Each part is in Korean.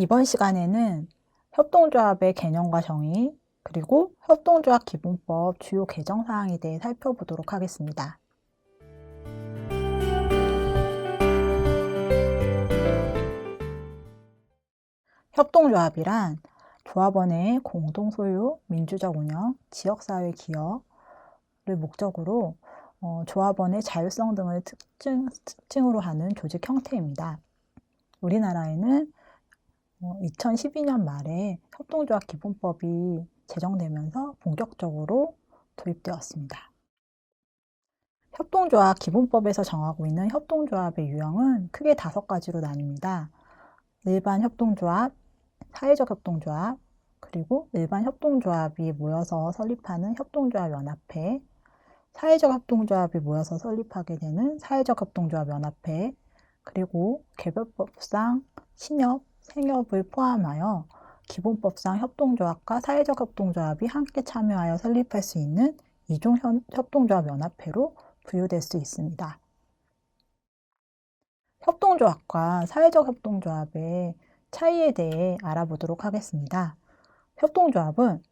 이번 시간에는 협동조합의 개념과 정의, 그리고 협동조합 기본법 주요 개정 사항에 대해 살펴보도록 하겠습니다. 협동조합이란 조합원의 공동 소유, 민주적 운영, 지역사회 기여를 목적으로 어, 조합원의 자율성 등을 특징, 특징으로 하는 조직 형태입니다. 우리나라에는 어, 2012년 말에 협동조합 기본법이 제정되면서 본격적으로 도입되었습니다. 협동조합 기본법에서 정하고 있는 협동조합의 유형은 크게 다섯 가지로 나뉩니다. 일반 협동조합, 사회적 협동조합, 그리고 일반 협동조합이 모여서 설립하는 협동조합 연합회, 사회적 협동조합이 모여서 설립하게 되는 사회적 협동조합 연합회, 그리고 개별법상 신협, 생협을 포함하여 기본법상 협동조합과 사회적 협동조합이 함께 참여하여 설립할 수 있는 이종 협동조합 연합회로 부여될 수 있습니다. 협동조합과 사회적 협동조합의 차이에 대해 알아보도록 하겠습니다. 협동조합은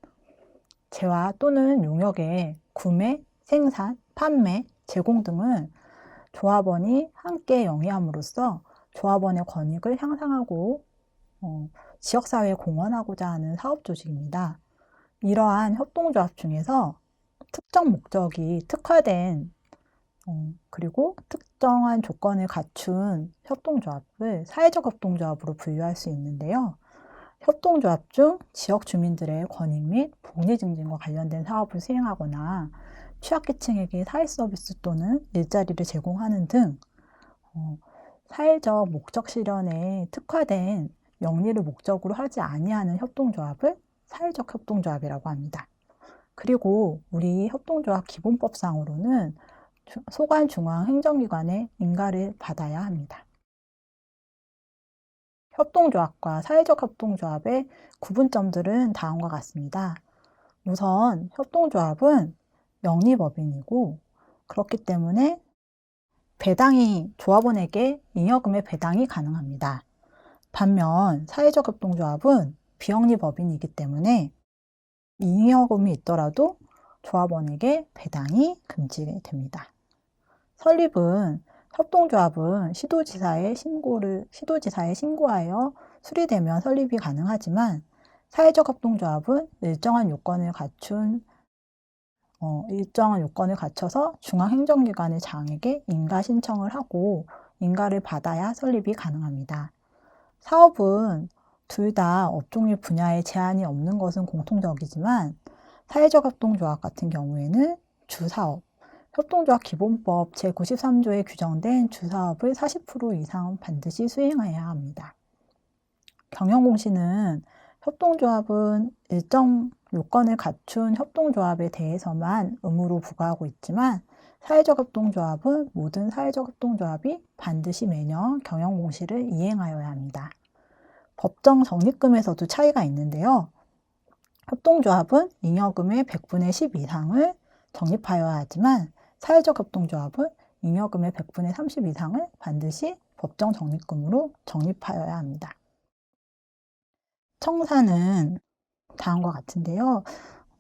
재화 또는 용역의 구매, 생산, 판매, 제공 등을 조합원이 함께 영위함으로써 조합원의 권익을 향상하고 어, 지역사회에 공헌하고자 하는 사업 조직입니다. 이러한 협동조합 중에서 특정 목적이 특화된 어, 그리고 특정한 조건을 갖춘 협동조합을 사회적 협동조합으로 분류할 수 있는데요. 협동조합 중 지역 주민들의 권익 및 복리 증진과 관련된 사업을 수행하거나 취약계층에게 사회 서비스 또는 일자리를 제공하는 등 어, 사회적 목적 실현에 특화된 영리를 목적으로 하지 아니하는 협동조합을 사회적 협동조합이라고 합니다. 그리고 우리 협동조합 기본법상으로는 소관 중앙 행정기관의 인가를 받아야 합니다. 협동조합과 사회적 협동조합의 구분점들은 다음과 같습니다. 우선 협동조합은 영리법인이고 그렇기 때문에 배당이 조합원에게 잉여금의 배당이 가능합니다. 반면 사회적 협동조합은 비영리법인이기 때문에 잉여금이 있더라도 조합원에게 배당이 금지됩니다. 설립은 협동조합은 시도지사에 신고를 시도지사에 신고하여 수리되면 설립이 가능하지만 사회적 협동조합은 일정한 요건을 갖춘 어, 일정한 요건을 갖춰서 중앙행정기관의 장에게 인가 신청을 하고 인가를 받아야 설립이 가능합니다. 사업은 둘 다 업종의 분야에 제한이 없는 것은 공통적이지만 사회적 협동조합 같은 경우에는 주사업, 협동조합 기본법 제93조에 규정된 주사업을 40% 이상 반드시 수행해야 합니다. 경영공시는 협동조합은 일정 요건을 갖춘 협동조합에 대해서만 의무로 부과하고 있지만 사회적 협동조합은 모든 사회적 협동조합이 반드시 매년 경영 공시를 이행하여야 합니다. 법정 적립금에서도 차이가 있는데요. 협동조합은 잉여금의 100분의 10 이상을 적립하여야 하지만 사회적 협동조합은 잉여금의 100분의 30 이상을 반드시 법정 적립금으로 적립하여야 합니다. 청사는 다음과 같은데요.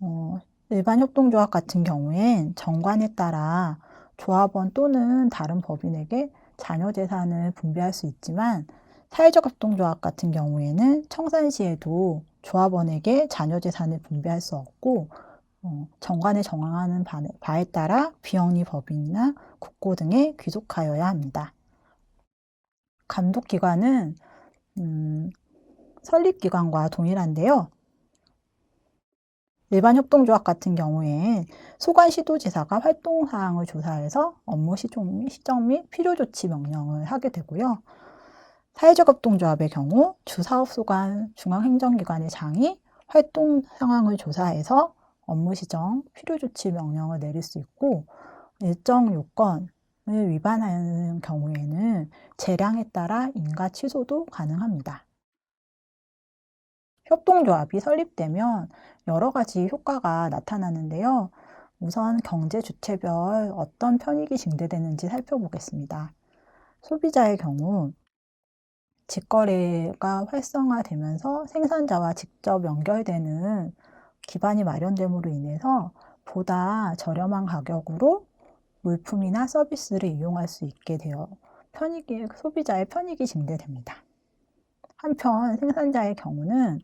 어, 일반 협동조합 같은 경우엔 정관에 따라 조합원 또는 다른 법인에게 자녀 재산을 분배할 수 있지만 사회적 협동조합 같은 경우에는 청산 시에도 조합원에게 자녀 재산을 분배할 수 없고 어, 정관에 정하는 바에 따라 비영리 법인이나 국고 등에 귀속하여야 합니다. 감독기관은 음, 설립기관과 동일한데요. 일반 협동조합 같은 경우에 소관 시도지사가 활동 사항을 조사해서 업무 시정, 시정 및 필요 조치 명령을 하게 되고요. 사회적 협동조합의 경우 주사업 소관 중앙행정기관의 장이 활동 상황을 조사해서 업무 시정, 필요 조치 명령을 내릴 수 있고 일정 요건을 위반하는 경우에는 재량에 따라 인가 취소도 가능합니다. 협동조합이 설립되면 여러 가지 효과가 나타나는데요. 우선 경제 주체별 어떤 편익이 증대되는지 살펴보겠습니다. 소비자의 경우 직거래가 활성화되면서 생산자와 직접 연결되는 기반이 마련됨으로 인해서 보다 저렴한 가격으로 물품이나 서비스를 이용할 수 있게 되어 편익이, 소비자의 편익이 증대됩니다. 한편 생산자의 경우는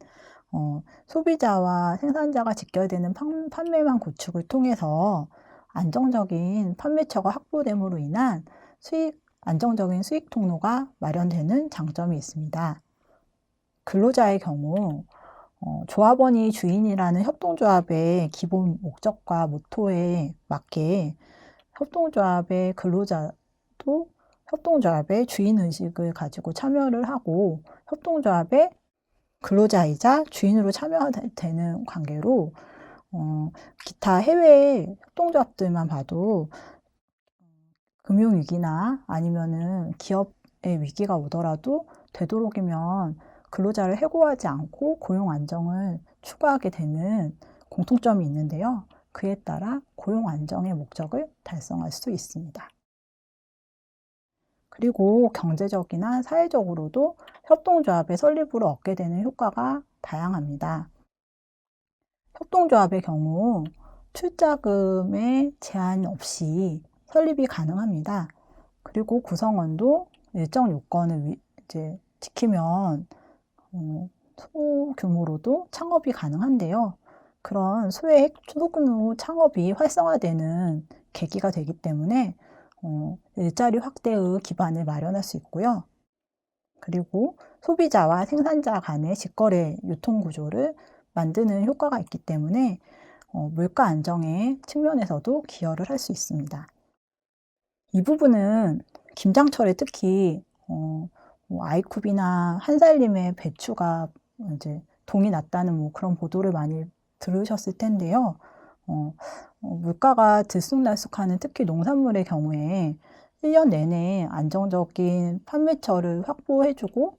어, 소비자와 생산자가 직결되는 판, 판매망 구축을 통해서 안정적인 판매처가 확보됨으로 인한 수익, 안정적인 수익 통로가 마련되는 장점이 있습니다. 근로자의 경우 어, 조합원이 주인이라는 협동조합의 기본 목적과 모토에 맞게 협동조합의 근로자도 협동조합의 주인 의식을 가지고 참여를 하고 협동조합의 근로자이자 주인으로 참여되는 관계로 어, 기타 해외 협동조합들만 봐도 금융위기나 아니면은 기업의 위기가 오더라도 되도록이면 근로자를 해고하지 않고 고용 안정을 추구하게 되는 공통점이 있는데요. 그에 따라 고용 안정의 목적을 달성할 수 있습니다. 그리고 경제적이나 사회적으로도 협동조합의 설립으로 얻게 되는 효과가 다양합니다. 협동조합의 경우 출자금의 제한 없이 설립이 가능합니다. 그리고 구성원도 일정 요건을 이제 지키면 어, 소규모로도 창업이 가능한데요. 그런 소액 소규모 창업이 활성화되는 계기가 되기 때문에 어, 일자리 확대의 기반을 마련할 수 있고요. 그리고 소비자와 생산자 간의 직거래 유통 구조를 만드는 효과가 있기 때문에 어, 물가 안정의 측면에서도 기여를 할 수 있습니다. 이 부분은 김장철에 특히 어, 뭐 아이쿠비나 한살림의 배추가 이제 동이 났다는 뭐 그런 보도를 많이 들으셨을 텐데요. 어, 어, 물가가 들쑥날쑥하는 특히 농산물의 경우에 1년 내내 안정적인 판매처를 확보해주고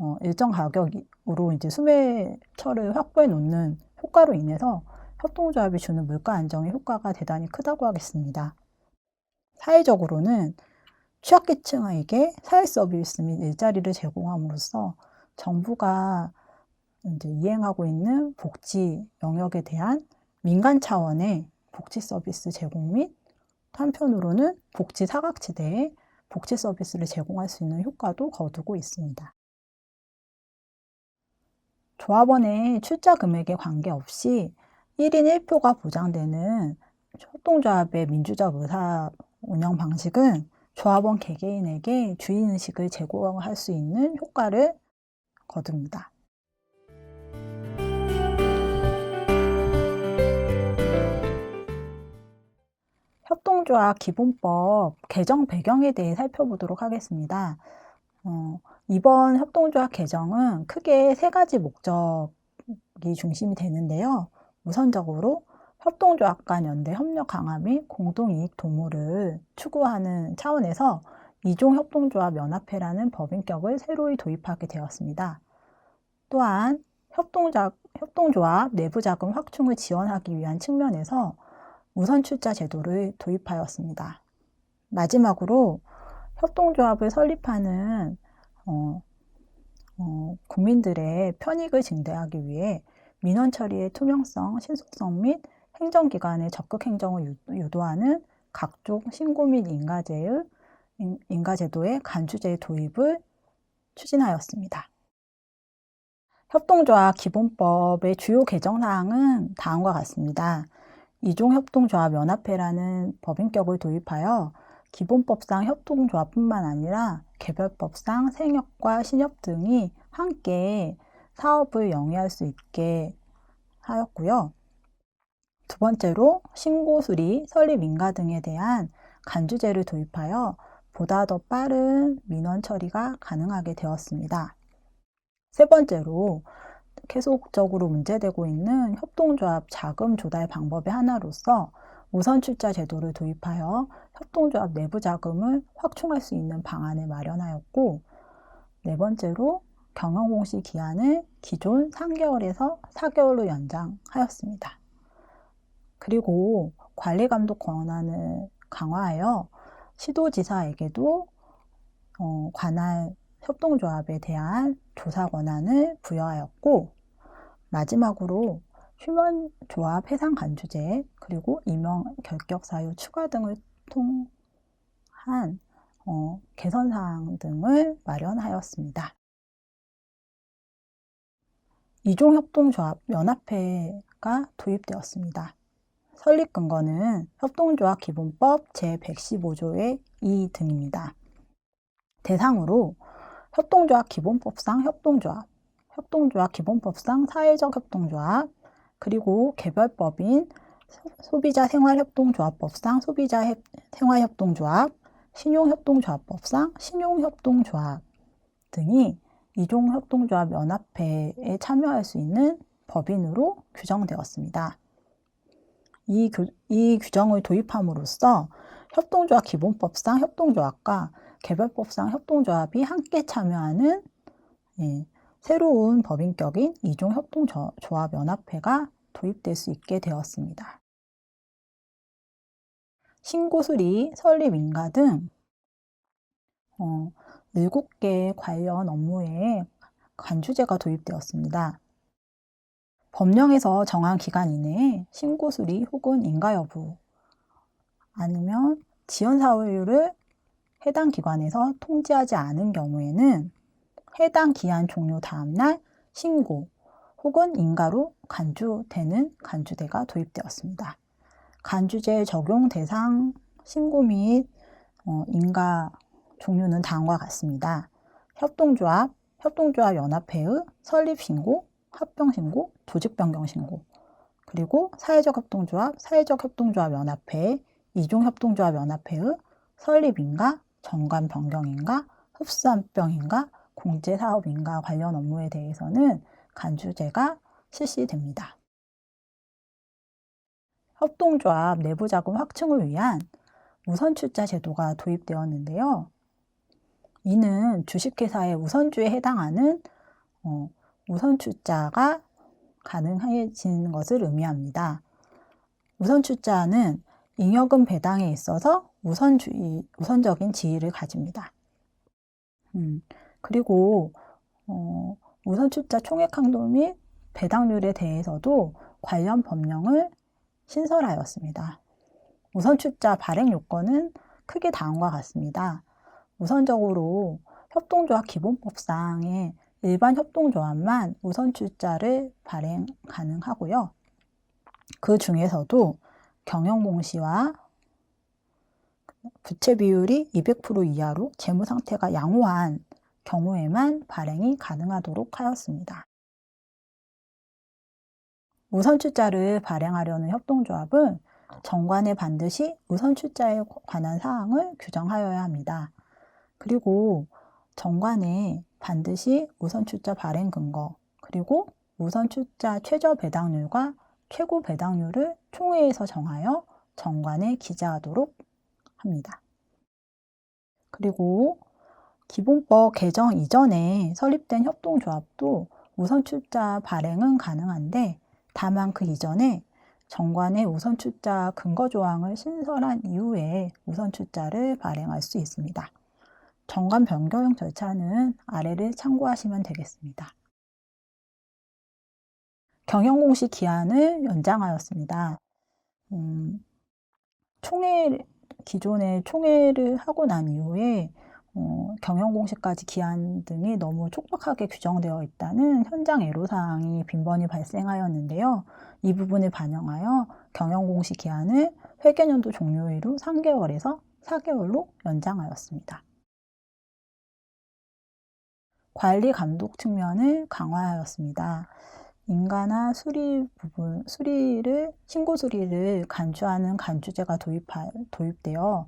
어, 일정 가격으로 이제 수매처를 확보해 놓는 효과로 인해서 협동조합이 주는 물가 안정의 효과가 대단히 크다고 하겠습니다. 사회적으로는 취약계층에게 사회 서비스 및 일자리를 제공함으로써 정부가 이제 이행하고 있는 복지 영역에 대한 민간 차원의 복지 서비스 제공 및 한편으로는 복지 사각지대에 복지 서비스를 제공할 수 있는 효과도 거두고 있습니다. 조합원의 출자 금액에 관계없이 1인 1표가 보장되는 협동조합의 민주적 의사 운영 방식은 조합원 개개인에게 주인의식을 제공할 수 있는 효과를 거둡니다. 협동조합 기본법 개정 배경에 대해 살펴보도록 하겠습니다. 어, 이번 협동조합 개정은 크게 세 가지 목적이 중심이 되는데요. 우선적으로 협동조합 간 연대 협력 강화 및 공동이익 도모를 추구하는 차원에서 이종 협동조합 연합회라는 법인격을 새로이 도입하게 되었습니다. 또한 협동자, 협동조합 내부 자금 확충을 지원하기 위한 측면에서 우선 출자 제도를 도입하였습니다. 마지막으로 협동조합을 설립하는 어, 어, 국민들의 편익을 증대하기 위해 민원 처리의 투명성, 신속성 및 행정기관의 적극 행정을 유도하는 각종 신고 및 인가제의 인가제도의 간주제 도입을 추진하였습니다. 협동조합 기본법의 주요 개정 사항은 다음과 같습니다. 이종협동조합 연합회라는 법인격을 도입하여 기본법상 협동조합뿐만 아니라 개별법상 생협과 신협 등이 함께 사업을 영위할 수 있게 하였고요. 두 번째로 신고 수리, 설립 인가 등에 대한 간주제를 도입하여 보다 더 빠른 민원 처리가 가능하게 되었습니다. 세 번째로 계속적으로 문제되고 있는 협동조합 자금 조달 방법의 하나로서 우선 출자 제도를 도입하여 협동조합 내부 자금을 확충할 수 있는 방안을 마련하였고 네 번째로 경영 공시 기한을 기존 3개월에서 4개월로 연장하였습니다. 그리고 관리 감독 권한을 강화하여 시도지사에게도 어, 관할 협동조합에 대한 조사 권한을 부여하였고 마지막으로 휴먼조합 해상 간주제 그리고 임용 결격 사유 추가 등을 통한 어, 개선 사항 등을 마련하였습니다. 이종 협동조합 연합회가 도입되었습니다. 설립 근거는 협동조합 기본법 제115조의 2 등입니다. 대상으로 협동조합 기본법상 협동조합, 협동조합 기본법상 사회적 협동조합, 그리고 개별법인 소비자 생활협동조합법상 소비자 생활협동조합, 신용협동조합법상 신용협동조합 등이 이종협동조합 연합회에 참여할 수 있는 법인으로 규정되었습니다. 이, 교, 이 규정을 도입함으로써 협동조합 기본법상 협동조합과 개별법상 협동조합이 함께 참여하는 예, 새로운 법인격인 이종 협동조합 연합회가 도입될 수 있게 되었습니다. 신고 수리, 설립, 인가 등 어, 7개 관련 업무에 관주제가 도입되었습니다. 법령에서 정한 기간 이내에 신고 수리 혹은 인가 여부 아니면 지연 사유를 해당 기관에서 통지하지 않은 경우에는 해당 기한 종료 다음날 신고 혹은 인가로 간주되는 간주대가 도입되었습니다. 간주제 적용 대상 신고 및 어, 인가 종류는 다음과 같습니다. 협동조합, 협동조합 연합회의 설립 신고, 합병 신고, 조직 변경 신고, 그리고 사회적 협동조합, 사회적 협동조합 연합회, 이종 협동조합 연합회의 설립 인가, 정관 변경인가, 흡수합병인가, 공제 사업인가 관련 업무에 대해서는 간주제가 실시됩니다. 협동조합 내부 자금 확충을 위한 우선 출자 제도가 도입되었는데요. 이는 주식회사의 우선주에 해당하는 어, 우선 출자가 가능해지는 것을 의미합니다. 우선 출자는 잉여금 배당에 있어서 우선주의, 우선적인 지위를 가집니다. 음, 그리고 어, 우선출자 총액 한도 및 배당률에 대해서도 관련 법령을 신설하였습니다. 우선출자 발행 요건은 크게 다음과 같습니다. 우선적으로 협동조합 기본법상의 일반 협동조합만 우선 출자를 발행 가능하고요. 그 중에서도 경영공시와 부채 비율이 200% 이하로 재무 상태가 양호한 경우에만 발행이 가능하도록 하였습니다. 우선 출자를 발행하려는 협동조합은 정관에 반드시 우선 출자에 관한 사항을 규정하여야 합니다. 그리고 정관에 반드시 우선 출자 발행 근거, 그리고 우선 출자 최저 배당률과 최고 배당률을 총회에서 정하여 정관에 기재하도록 합니다. 그리고 기본법 개정 이전에 설립된 협동조합도 우선 출자 발행은 가능한데 다만 그 이전에 정관의 우선 출자 근거 조항을 신설한 이후에 우선 출자를 발행할 수 있습니다. 정관 변경 절차는 아래를 참고하시면 되겠습니다. 경영공시 기한을 연장하였습니다. 음, 총회, 기존에 총회를 하고 난 이후에 어, 경영공시까지 기한 등이 너무 촉박하게 규정되어 있다는 현장 애로사항이 빈번히 발생하였는데요. 이 부분을 반영하여 경영공시 기한을 회계연도 종료일로 3개월에서 4개월로 연장하였습니다. 관리 감독 측면을 강화하였습니다. 인가나 수리 부분, 수리를, 신고 수리를 간주하는 간주제가 도입하, 도입되어,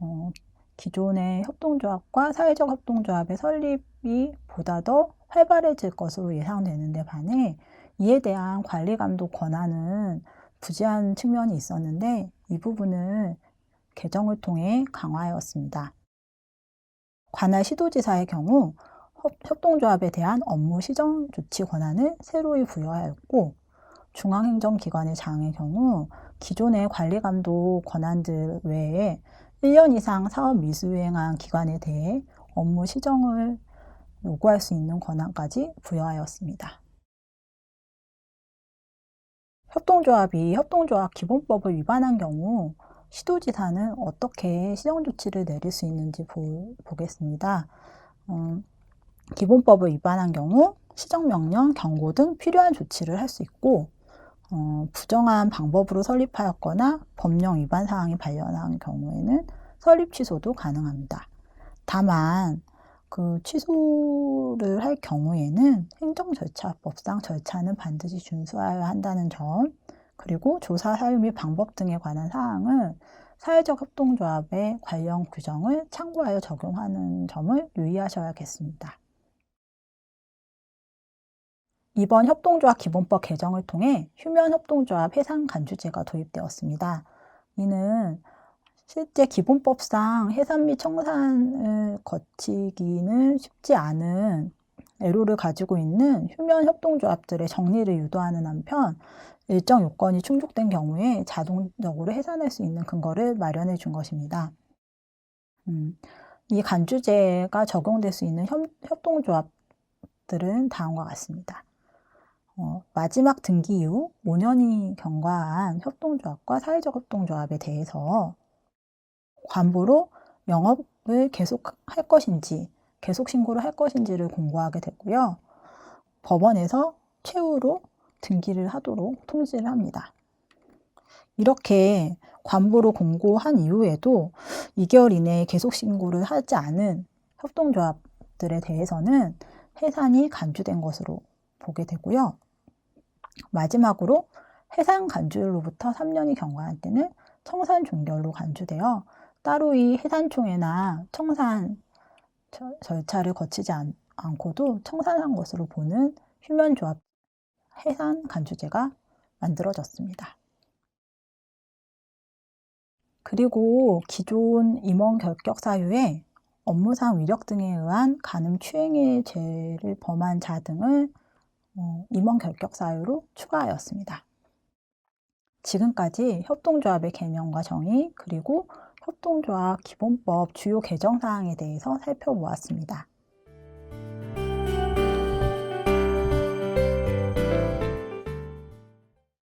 어, 기존의 협동조합과 사회적 협동조합의 설립이 보다 더 활발해질 것으로 예상되는데 반해 이에 대한 관리 감독 권한은 부재한 측면이 있었는데 이 부분을 개정을 통해 강화하였습니다. 관할 시도지사의 경우 협동조합에 대한 업무 시정 조치 권한을 새로이 부여하였고 중앙행정기관의 장의 경우 기존의 관리 감독 권한들 외에 1년 이상 사업 미수행한 기관에 대해 업무 시정을 요구할 수 있는 권한까지 부여하였습니다. 협동조합이 협동조합 기본법을 위반한 경우 시도지사는 어떻게 시정 조치를 내릴 수 있는지 보, 겠습니다 음, 기본법을 위반한 경우 시정명령, 경고 등 필요한 조치를 할 수 있고 어, 부정한 방법으로 설립하였거나 법령 위반 사항이 발견한 경우에는 설립 취소도 가능합니다. 다만 그 취소를 할 경우에는 행정 절차법상 절차는 반드시 준수하여야 한다는 점, 그리고 조사 사유 및 방법 등에 관한 사항은 사회적 협동조합의 관련 규정을 참고하여 적용하는 점을 유의하셔야겠습니다. 이번 협동조합 기본법 개정을 통해 휴면 협동조합 해상 간주제가 도입되었습니다. 이는 실제 기본법상 해산 및 청산을 거치기는 쉽지 않은 애로를 가지고 있는 휴면 협동조합들의 정리를 유도하는 한편 일정 요건이 충족된 경우에 자동적으로 해산할 수 있는 근거를 마련해 준 것입니다. 음, 이 간주제가 적용될 수 있는 협, 협동조합들은 다음과 같습니다. 어, 마지막 등기 이후 5년이 경과한 협동조합과 사회적 협동조합에 대해서 관부로 영업을 계속할 것인지 계속 신고를 할 것인지를 공고하게 되고요. 법원에서 최후로 등기를 하도록 통지를 합니다. 이렇게 관부로 공고한 이후에도 2개월 이내에 계속 신고를 하지 않은 협동조합들에 대해서는 해산이 간주된 것으로 보게 되고요. 마지막으로 해산 간주로부터 3년이 경과한 때는 청산 종결로 간주되어 따로 이 해산총회나 청산 절차를 거치지 않, 고도 청산한 것으로 보는 휴면조합 해산 간주제가 만들어졌습니다. 그리고 기존 임원 결격 사유에 업무상 위력 등에 의한 간음 추행의 죄를 범한 자 등을 어, 임원 결격 사유로 추가하였습니다. 지금까지 협동조합의 개념과 정의 그리고 협동조합 기본법 주요 개정 사항에 대해서 살펴보았습니다.